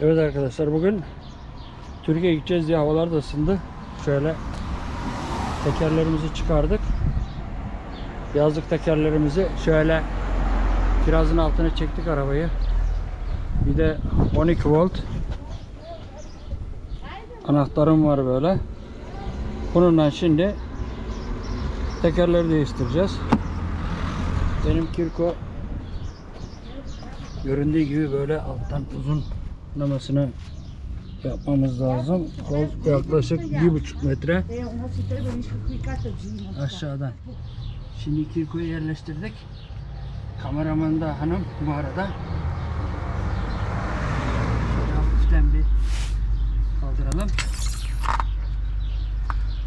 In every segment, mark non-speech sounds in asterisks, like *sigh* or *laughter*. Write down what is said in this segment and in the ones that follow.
Evet arkadaşlar bugün Türkiye'ye gideceğiz diye havalar da ısındı. Şöyle tekerlerimizi çıkardık. Yazlık tekerlerimizi şöyle kirazın altına çektik arabayı. Bir de 12 volt anahtarım var böyle. Bununla şimdi tekerleri değiştireceğiz. Benim Kirko göründüğü gibi böyle alttan uzun namasını yapmamız lazım. Kol yaklaşık bir buçuk metre aşağıdan. Şimdi Kirko'yu yerleştirdik. Kameraman da hanım bu arada. Şöyle hafiften bir kaldıralım.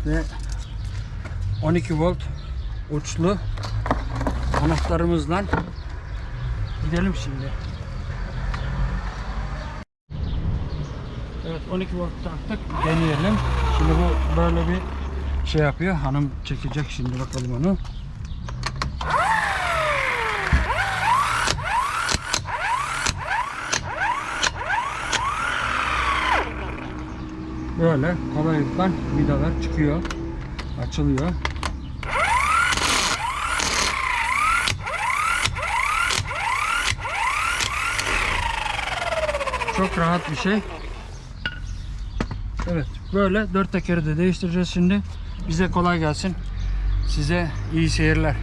Ve 12 volt uçlu anahtarımızla gidelim şimdi. Evet 12 volt taktık. Deneyelim. Şimdi bu böyle bir şey yapıyor. Hanım çekecek şimdi bakalım onu. Böyle kolaylıkla vidalar çıkıyor. Açılıyor. Çok rahat bir şey. Evet böyle dört tekeri de değiştireceğiz şimdi. Bize kolay gelsin. Size iyi seyirler.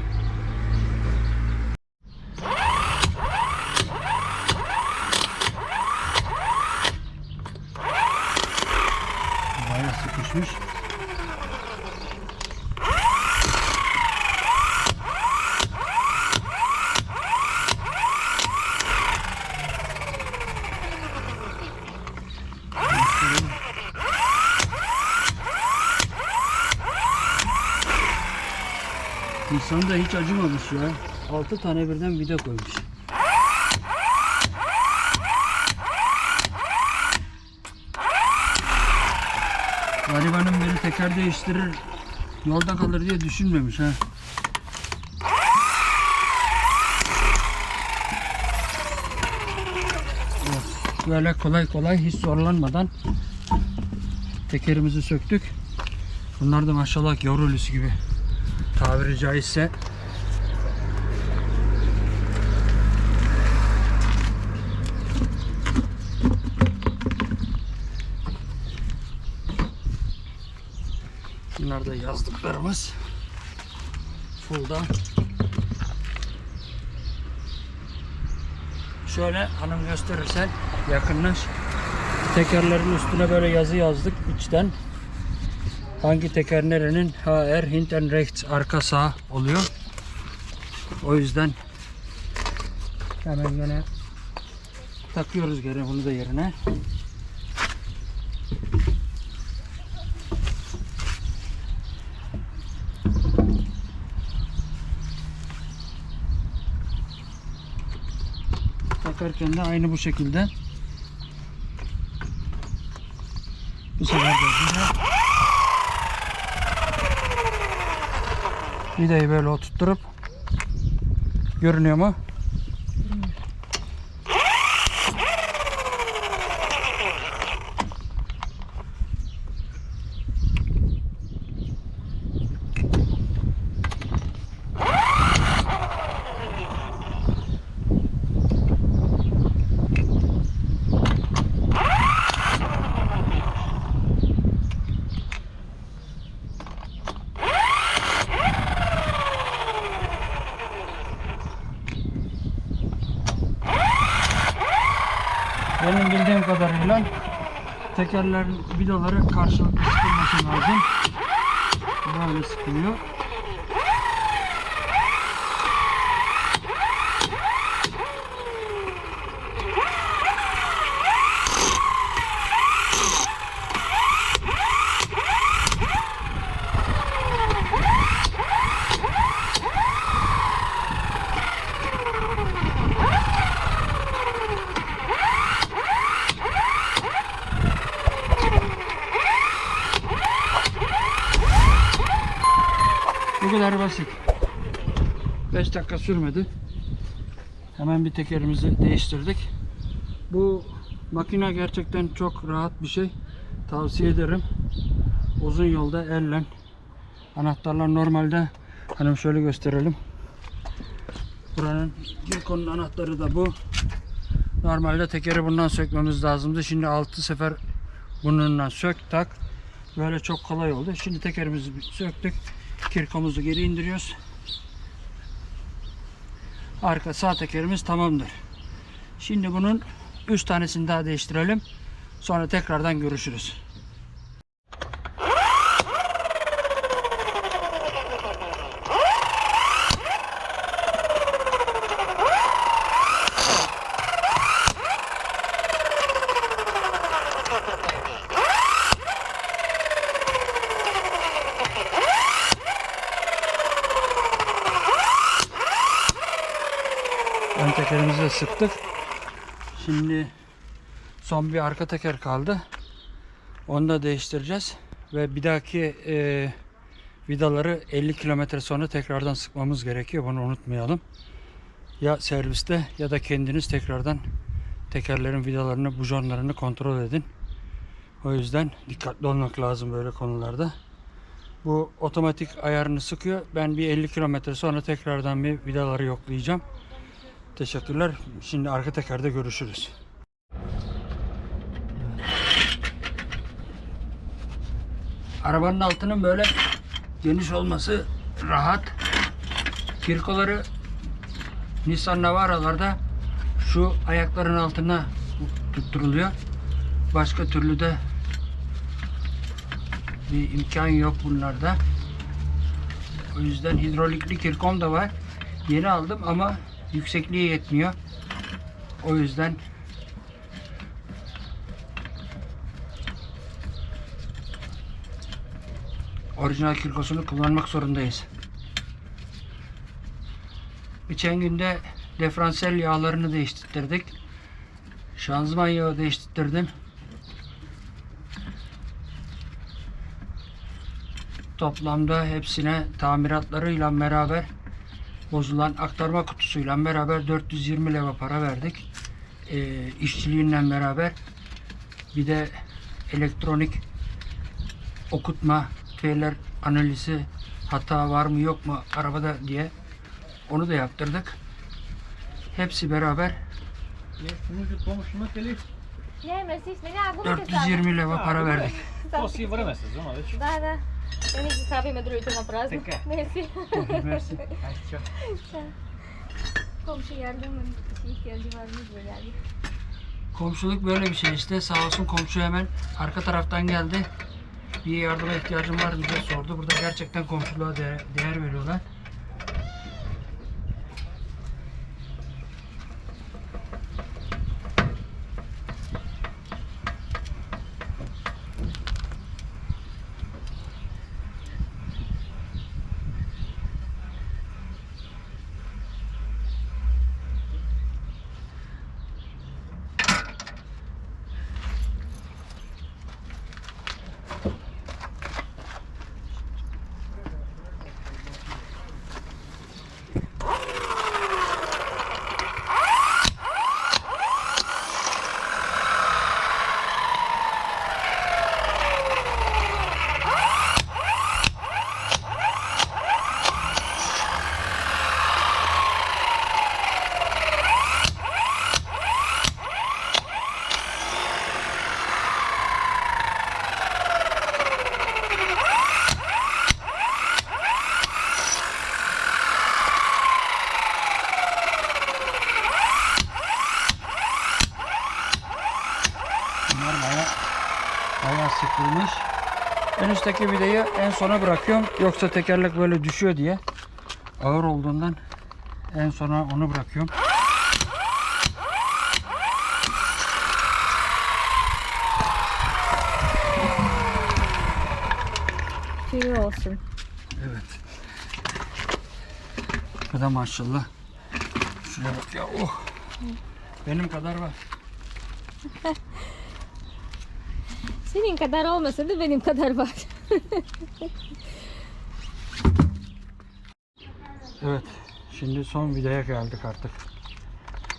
İnsan da hiç acımamış ya. 6 tane birden vida koymuş. Garibanın biri teker değiştirir, yolda kalır diye düşünmemiş ha. Böyle kolay kolay hiç zorlanmadan tekerimizi söktük. Bunlar da maşallah yavru ölüsü gibi tabiri caizse. Bunlar da yazdıklarımız. Full'da. Şöyle hanım gösterirsen yakınlaş. Tekerlerin üstüne böyle yazı yazdık içten hangi teker nerenin HR hinten rechts arka sağ oluyor. O yüzden hemen yine takıyoruz gene bunu da yerine. Takarken de aynı bu şekilde. Bu sefer de yine Vidayı böyle oturtturup görünüyor mu? Benim bildiğim kadarıyla tekerler vidaları karşılıklı sıkılması lazım. Böyle sıkılıyor. Bu kadar basit. 5 dakika sürmedi. Hemen bir tekerimizi değiştirdik. Bu Makine gerçekten çok rahat bir şey. Tavsiye ederim. Uzun yolda elle anahtarlar normalde hanım şöyle gösterelim. Buranın Gilcon'un anahtarı da bu. Normalde tekeri bundan sökmemiz lazımdı. Şimdi 6 sefer bununla sök tak. Böyle çok kolay oldu. Şimdi tekerimizi söktük. Kirkomuzu geri indiriyoruz. Arka sağ tekerimiz tamamdır. Şimdi bunun 3 tanesini daha değiştirelim. Sonra tekrardan görüşürüz. Ön tekerimizi de sıktık. Şimdi son bir arka teker kaldı. Onu da değiştireceğiz. Ve bir dahaki e, vidaları 50 kilometre sonra tekrardan sıkmamız gerekiyor. Bunu unutmayalım. Ya serviste ya da kendiniz tekrardan tekerlerin vidalarını, bujonlarını kontrol edin. O yüzden dikkatli olmak lazım böyle konularda. Bu otomatik ayarını sıkıyor. Ben bir 50 kilometre sonra tekrardan bir vidaları yoklayacağım. Teşekkürler. Şimdi arka tekerde görüşürüz. Arabanın altının böyle geniş olması rahat. Kirkoları Nissan Navara'larda şu ayakların altına tutturuluyor. Başka türlü de bir imkan yok bunlarda. O yüzden hidrolikli kirkom da var. Yeni aldım ama yüksekliği yetmiyor. O yüzden orijinal kirkosunu kullanmak zorundayız. Geçen günde diferansiyel yağlarını değiştirdik. Şanzıman yağı değiştirdim. Toplamda hepsine tamiratlarıyla beraber bozulan aktarma kutusuyla beraber 420 lira para verdik. E, işçiliğinle beraber bir de elektronik okutma, tüyler analizi hata var mı yok mu arabada diye onu da yaptırdık. Hepsi beraber 420 lira para verdik. *laughs* Dosyayı veremezsiniz ama. Daha da. Kami sabi madulog ito nga pras. Teka. Merci. Merci. Ay, tiyo. Komşu geldi mi? Bir var mı diye geldi. Komşuluk böyle bir şey işte. Sağ olsun komşu hemen arka taraftan geldi. Bir yardıma ihtiyacım var diye sordu. Burada gerçekten komşuluğa değer, değer veriyorlar. Üstteki vidayı en sona bırakıyorum. Yoksa tekerlek böyle düşüyor diye. Ağır olduğundan en sona onu bırakıyorum. Tüyü olsun. Evet. Bu da maşallah. Şuraya bak ya. Oh. Benim kadar var. *laughs* Senin kadar olmasa da benim kadar var. Evet. Şimdi son vidaya geldik artık.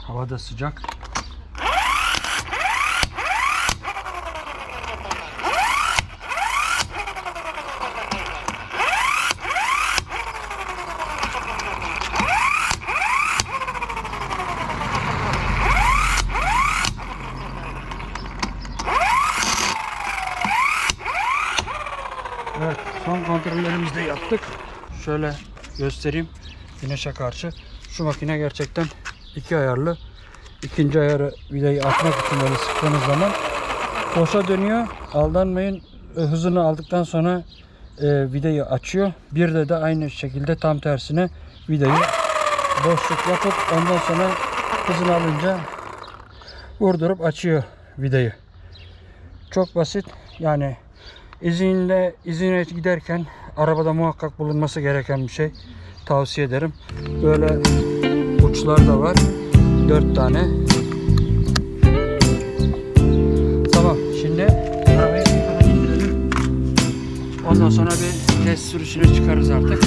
Hava da sıcak. Kontrollerimizi de yaptık. Şöyle göstereyim güneşe karşı. Şu makine gerçekten iki ayarlı. İkinci ayarı vidayı atmak için böyle sıktığınız zaman boşa dönüyor. Aldanmayın. Hızını aldıktan sonra e, vidayı açıyor. Bir de de aynı şekilde tam tersine vidayı boşluk yapıp ondan sonra hızını alınca vurdurup açıyor vidayı. Çok basit. Yani izinle izine giderken arabada muhakkak bulunması gereken bir şey. Tavsiye ederim. Böyle uçlar da var. Dört tane. Tamam. Şimdi arabayı. Ondan sonra bir test sürüşüne çıkarız artık.